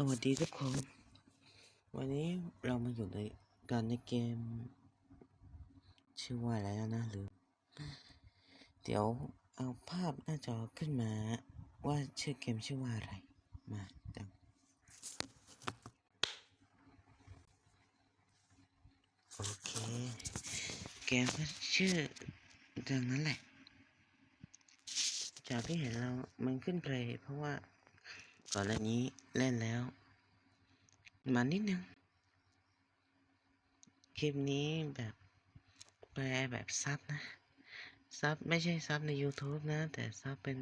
สวัสดีทุกคน วันนี้เรามาอยู่ในการในเกม ชื่อว่าอะไรแล้วนะหรือ เดี๋ยวเอาภาพหน้าจอขึ้นมา ว่าชื่อเกมชื่อว่าอะไร มาดังโอเค เกมก็ชื่อดังนั้นแหละ จากที่เห็นเรา มันขึ้นเพลย์เพราะว่า ก่อนหน้านี้เล่นแล้ว มานิดนึง คลิปนี้แบบแปลแบบซับนะ ซับไม่ใช่ซับใน YouTube นะ แต่ซับเป็น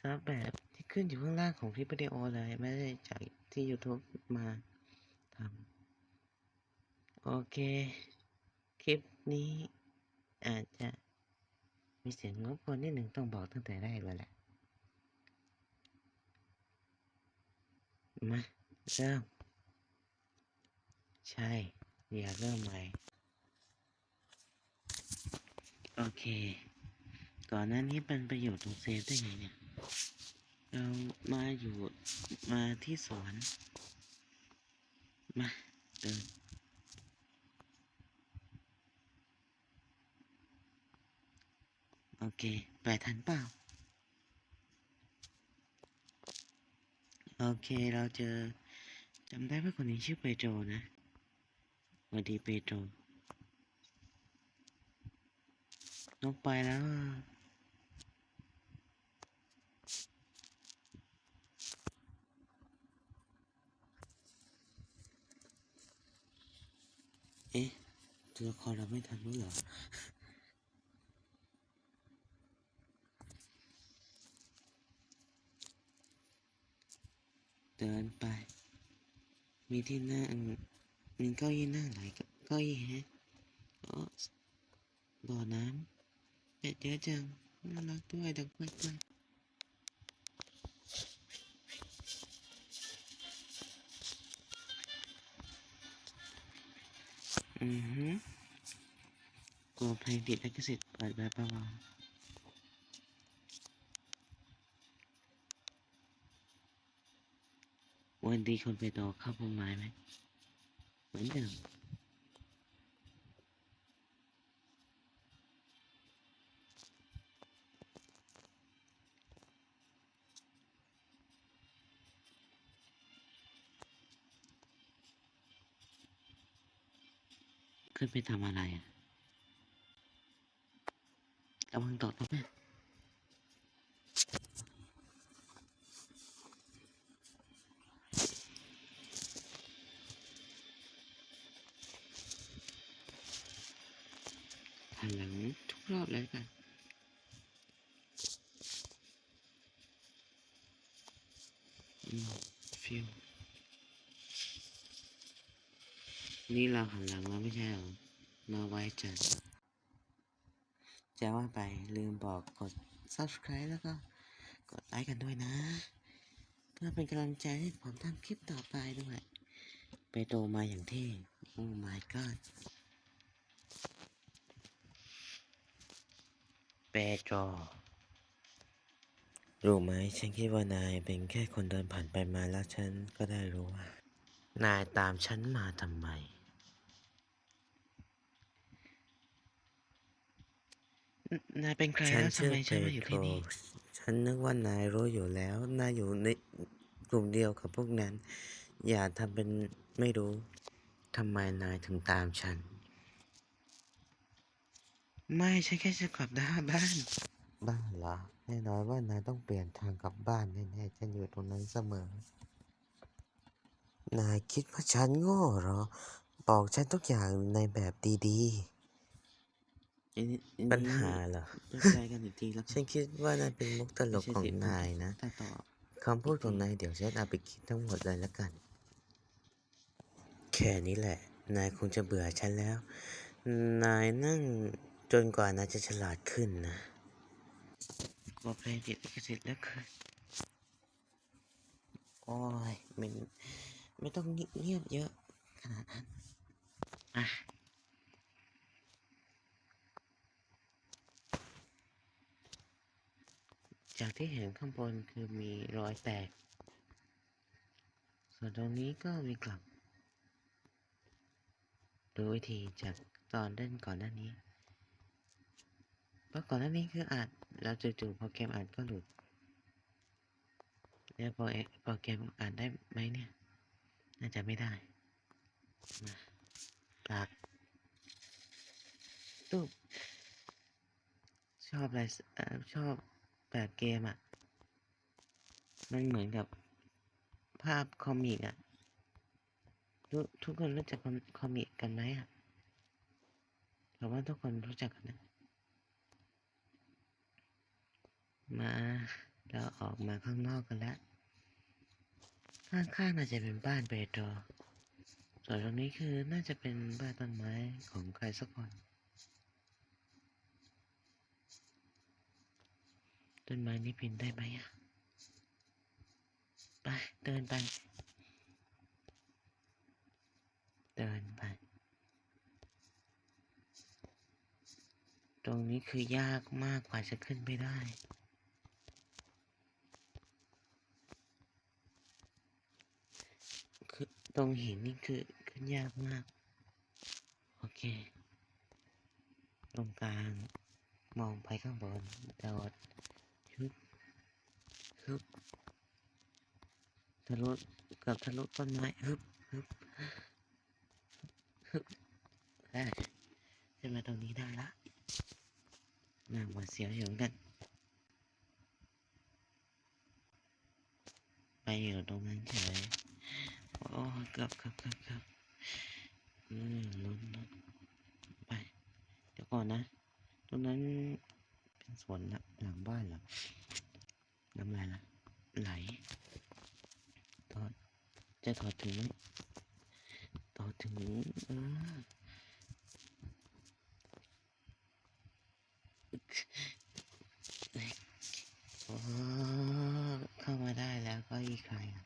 ซับแบบที่ขึ้นอยู่ข้างล่างของคลิปวิดีโอเลย ไม่ได้จากที่ YouTube มาทำโอเค คลิปนี้อาจจะมีเสียงรบกวนนิดหนึ่งต้องบอกตั้งแต่แรกเลยแหละ มา เริ่ม ใช่อย่าเริ่มใหม่ โอเค ก่อนหน้านี้เป็นประโยชน์ของเซฟได้ไงเนี่ย เรามาอยู่มาที่สวน มาเดินโอเค ไปทันเปล่า โอเคเราเจอจำได้ว่าคนนี้ชื่อเปโตรนะสวัสดีเปโตรนกไปแล้วเอ๊ะตัวละครเราไม่ทันรู้เหรอ เดินไป มีที่นั่งมีเก้าอี้นั่งหลายเก้าอี้ฮะอ๋อบ่อน้ำเป็ดเยอะจัง น่ารักด้วยดังกล้วยกล้วยอือฮึกลัวเพลงติดลิขสิทธิ์เปิดแบบเบาๆ วันดีคนไปต่อเข้าพุ่มไม้ไหมเหมือนเดิมขึ้นไปทำอะไรอะระวังตกนะแม่ หันหลังทุกรอบเลยละกันฟิวนี่เราหันหลังแล้วไม่ใช่หรอมาไว้จัดจะว่าไปลืมบอกกด subscribe แล้วก็กดไลค์กันด้วยนะ เพื่อเป็นกำลังใจให้ผมทำคลิปต่อไปด้วย ไปโตมาอย่างเท่โอ้ my god ปโตรรู้ไหมฉันคิดว่านายเป็นแค่คนเดินผ่านไปมาแล้วฉันก็ได้รู้ว่า นายตามฉันมาทำไม นายเป็นใครฉันแล้วทำชื่อไมเปฉันมาอยู่โตรที่นี่ ฉันนึกว่านายรู้อยู่แล้ว นายอยู่ในกลุ่มเดียวกับพวกนั้น อย่าทำเป็นไม่รู้ ทำไมนายถึงตามฉัน ไม่ฉันแค่จะกลับด้านบ้านบ้าเหรอแน่นอนว่านายต้องเปลี่ยนทางกลับบ้านแน่ๆฉันอยู่ตรงนั้นเสมอ นายคิดว่าฉันโง่เหรอ บอกฉันทุกอย่างในแบบดีอันนี้อันๆปัญนี้หาเหรอไปแปลกันอีกทีแล้วกัฉันคิดว่านั่นเป็นมุกตลกของนายนะตัดต่อคำพูดของนายเดี๋ยวฉันเอาไปคิดทั้งหมดเลยละกัน แค่นี้แหละ นายคงจะเบื่อฉันแล้ว นายนั่ง จนกว่านาจะฉลาดขึ้นนะกลัวเพลงติดลิขสิทธิ์แล้วคือโอ้ยมันไม่ต้องเงียบเยอะขนาดนั้นอะจากที่เห็นข้างบนคือมีรอยแตก ส่วนตรงนี้ก็มีกลับ ดูวิธีจากตอนเล่นก่อนหน้านี้ ราะก่อนหน้านี้คืออัดแล้วจู่ๆโปรแกรมอัดก็หลุดแล้วโปรเอโปรแกรมอัดได้ไหมเนี่ย น่าจะไม่ได้มาปากตูบชอบอะไรชอบแบบเกมอะ มันเหมือนกับภาพคอมิกอะรู้ทุกคนรู้จักคอมมิกกันไหมอะผมว่าทุกคนรู้จักกันนะ มา เราออกมาข้างนอกกันแล้ว ข้างๆน่าจะเป็นบ้านเปโตรส่วนตรงนี้คือน่าจะเป็นบ้านต้นไม้ของใครสักคน ต้นไม้นี้ปีนได้ไหมอะ ไป เดินไป เดินไป ตรงนี้คือยากมากกว่าจะขึ้นไปได้ คือ ตรงหินนี่คือขึ้นยากมาก โอเค ตรงกลาง มองไปข้างบนโดดฮึบฮึบทะลุเกับทะลุต้นไม้ฮึบฮึบฮึบได้ขึ้นมาตรงนี้ได้ละน่าหวาดเสียวอยู่เหมือนกัน ไปอยู่ตรงนั้นเฉย โอ้เกือบเกือบเกือบเกือบอืมลุ้นลุ้นไป เดี๋ยวก่อนนะ ตรงนั้นเป็นสวนละหลังบ้านเหรอ น้ำลายละไหลถอดจะถอดถึงไหมถอดถึงเออโอ้เข้ามาได้แล้วก็อีกใครอะ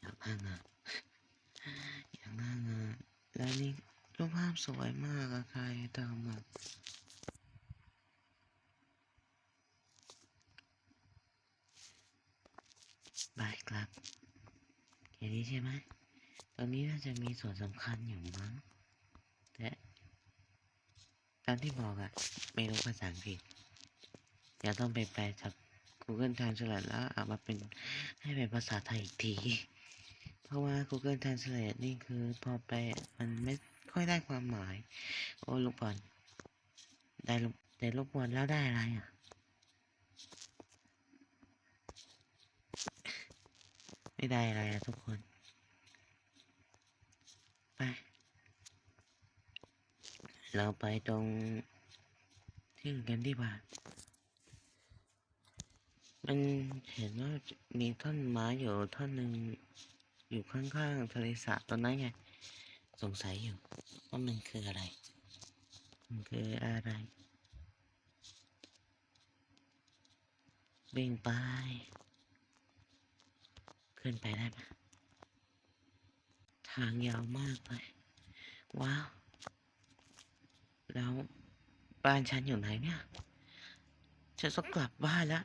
อยากนั่งอะ อยากนั่งอะ แล้วนี่รูปภาพ สวยมากอะใครทำอะบายครับแค่นี้ใช่ไหม ตอนนี้น่าจะมีส่วนสำคัญอยู่มั้ง แต่ตามที่บอกอะไม่รู้ภาษาอังกฤษเดี๋ยวต้องไปแปลจาก Google Translate แล้วเอามาเป็นให้เป็นภาษาไทยอีกที เพราะว่า Google Translate นี่คือพอแปลมันไม่ ค่อยได้ความหมาย โอ้ลูกบอลได้ลูกได้ลูกบอลแล้วได้อะไรอะไม่ได้อะไรอะทุกคน ไป เราไปตรงที่อื่นกันดีกว่ามันเห็นว่ามีท่อนไม้อยู่ท่อนหนึ่งอยู่ข้างๆทะเลสาบตอนนั้นไง สงสัยอยู่ว่ามันคืออะไร มันคืออะไร วิ่งไป ขึ้นไปได้ไหมทางยาวมากเลย ว้าว แล้วบ้านฉันอยู่ไหนเนี่ย ฉันต้องกลับบ้านแล้ว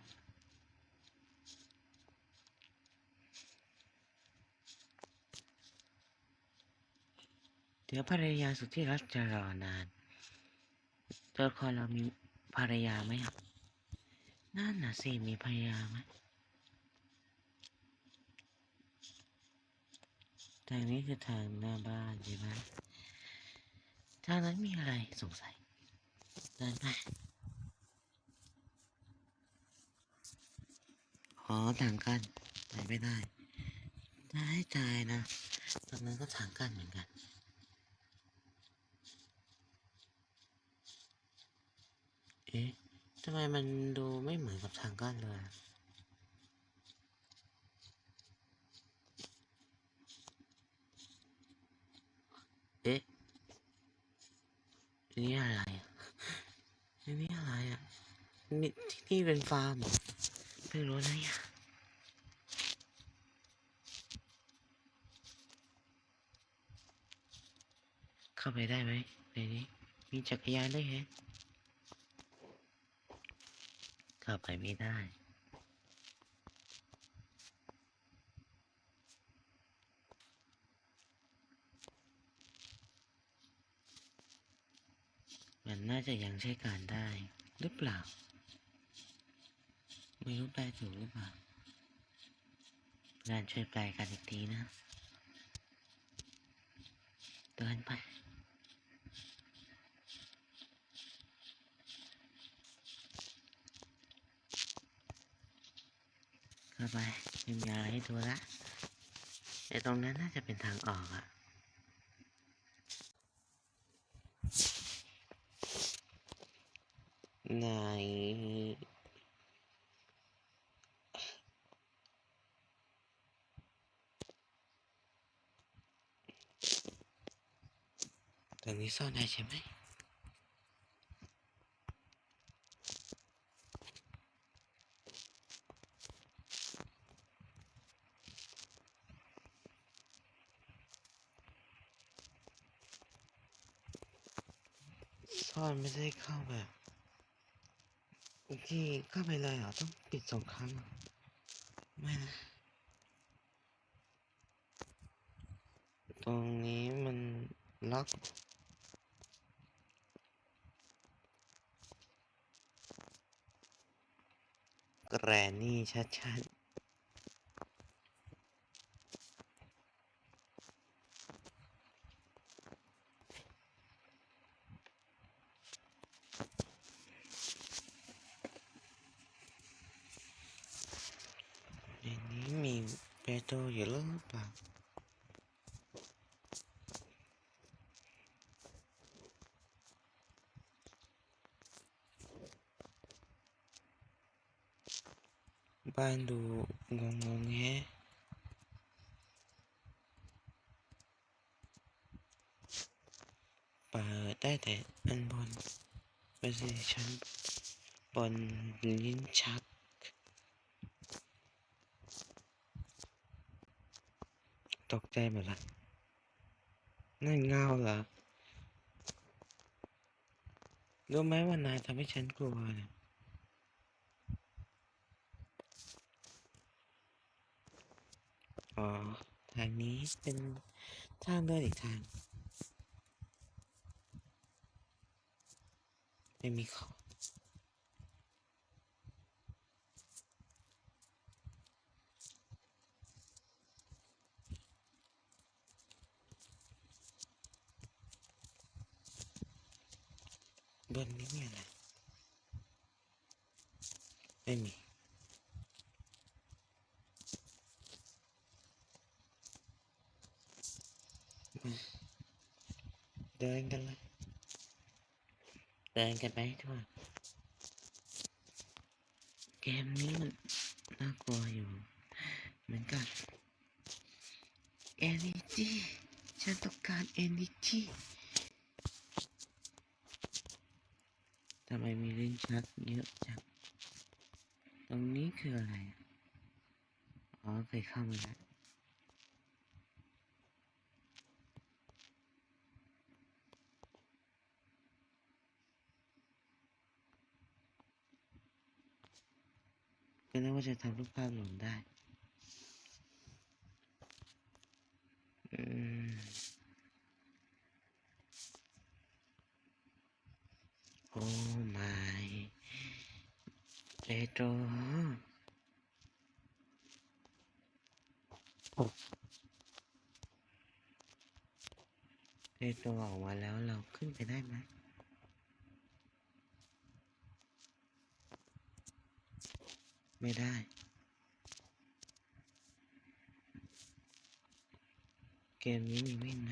ดี๋ยวภรรยาสุดที่รักจะรอนาน ตัวละครเรามีภรรยาไหมครับนั่นน่ะสิมีภรรยาไหมทางนี้คือทางหน้าบ้านใช่ไหมทางนั้นมีอะไรสงสัยเดินไปอ๋อทางกันไปไม่ได้ได้ใจนะตรงนั้นก็ทางกันเหมือนกัน เอ๊ะทำไมมันดูไม่เหมือนกับทางกั้นเลยเอ๊ะนี่อะไรอะนี่อะไรอะนี่ที่นี่เป็นฟาร์มเหรอเพิ่งรู้นะเนี่ยเข้าไปได้ไหมในนี้มีจักรยานด้วยแฮะ เข้าไปไม่ได้มันน่าจะยังใช้การได้หรือเปล่า ไม่รู้แปลถูกหรือเปล่า งานช่วยแปลกันอีกทีนะเดินไป เข้าไปไม่มีอะไรให้ดูละไอ้ตรงนั้นน่าจะเป็นทางออกอะไหนตรงนี้ซ่อนได้ใช่ไหม ไม่ได้เข้าแบบที่เข้าไปเลยเหรอ ต้องปิดสองครั้ง ไม่นะ ตรงนี้มันล็อกแกรนี่ชัดๆในนี้มีเปโตรอยู่หรือเปล่า บ้านดูงงงๆแฮะเปิดได้แต่อันบนไม่ใช่ชั้นบนลิ้นชัก ตกใจหมดละนั่นเงาเหรอรู้ไหมว่านายทำให้ฉันกลัวเนี่ย อ๋อ ทางนี้เป็นทางเดินอีกทาง ไม่มีเขาบนนี้มีอะไรไม่มี เดินกันเลย เดิน กันไปให้ทั่วเกมนี้มันน่ากลัวอยู่เหมือนกัน energy ฉันต้องการ energy ทำไมมีเลิ้นชักเยอะจัง ตรงนี้คืออะไร อ๋อเคยเข้ามาแล้ว ก็นึกว่าจะทำรูปภาพหล่นได้อืมโอ้ my เปโตรเปโตรออกมาแล้วเราขึ้นไปได้ไหม ไม่ได้ เกมนี้มีวิ่งไหม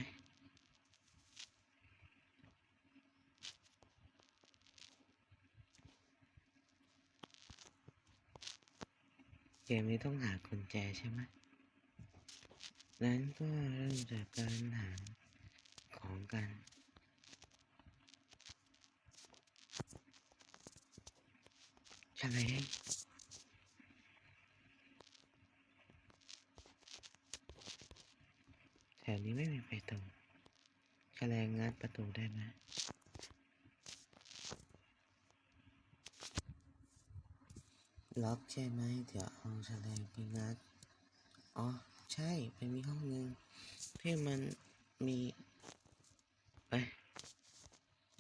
เกมนี้ต้องหากุญแจใช่ไหมนั้นก็เริ่มจากการหาของกันใช่ไหม แถวนี้ไม่มีประตูแฉลงงัดประตูได้ไหมล็อกใช่ไหม เดี๋ยวเอาแฉลงไปงัดอ๋อ ใช่เป็นมีห้องหนึ่งที่มันมีเอ้ย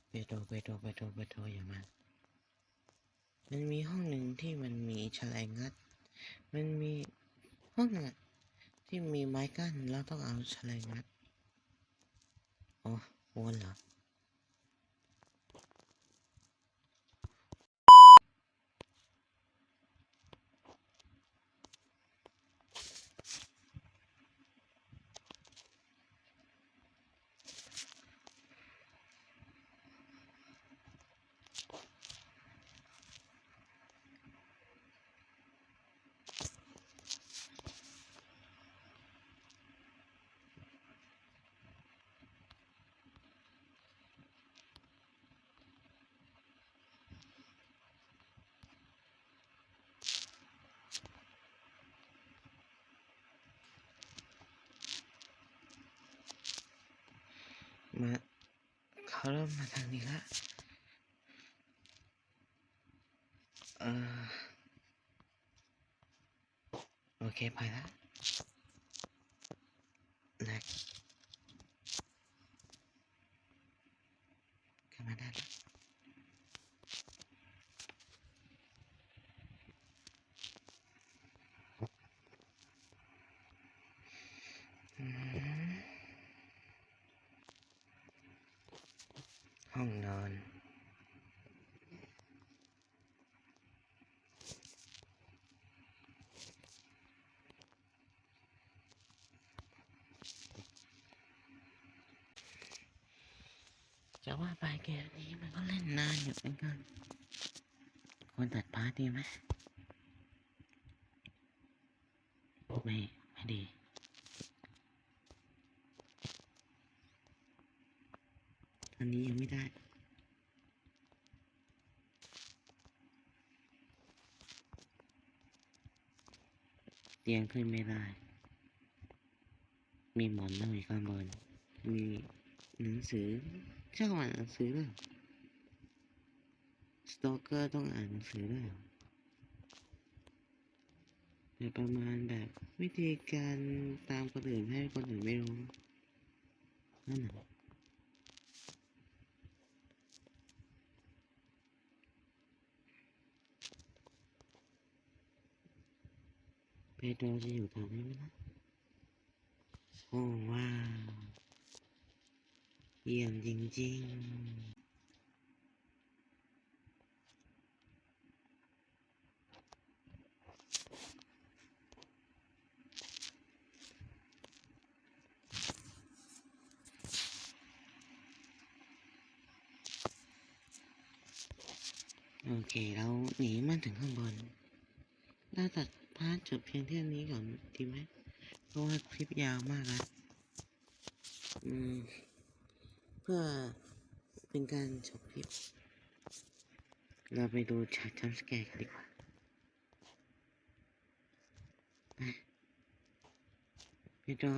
เปโตรเปโตรเปโตรเปโตรอย่ามามันมีห้องหนึ่งที่มันมีแฉลงงัด มันมีห้องหนึ่งอะที่มีไม้กั้นแล้วต้องเอาแฉลงงัด อ๋อวนเหรอ มา เขาเริ่มมาทางนี้ละเออโอเค ไปละนะกขึ้นมาได้ละอืม ห้องนอน จะว่าไปเกมนี้มันก็เล่นนานอยู่เหมือนกันควรตัดพาร์ทดีไหมไม่ไม่ดีอันนี้ยังไม่ได้เตียงขึ้นไม่ได้ มีหมอนนั่งอยู่ข้างบน มีหนังสือ ชอบอ่านหนังสือด้วยสโตเกอร์ต้องอ่านหนังสือด้วยแบบประมาณแบบวิธีการตามคนอื่นให้คนอื่นไม่รู้นั่นแหละเปโตรจะอยู่แถวนี้ไหมนะโอ้ว้าว เยี่ยมจริงๆโอเค เราหนีมาถึงข้างบนเราตัดพาร์ทจบเพียงเท่านี้ก่อนดีไหม เพราะว่าคลิปยาวมากแล้วอืม เพื่อเป็นการจบคลิป เราไปดูฉากจัมป์สแกร์กันดีกว่าไปไปดู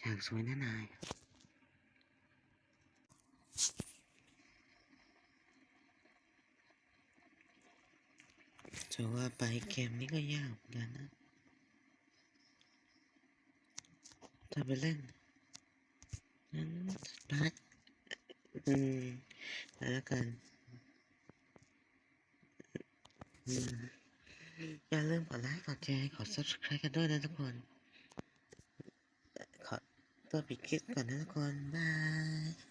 ฉากสวยน่านายจะว่าไปเกมนี้ก็ยากเหมือนกันนะ ถ้าไปเล่นนั้นพักอืมแล้วกันอืมอย่าลืมกดไลค์กดแชร์กด subscribe กันด้วยนะทุกคน ขอตัวปิดคลิปก่อนนะทุกคน บาย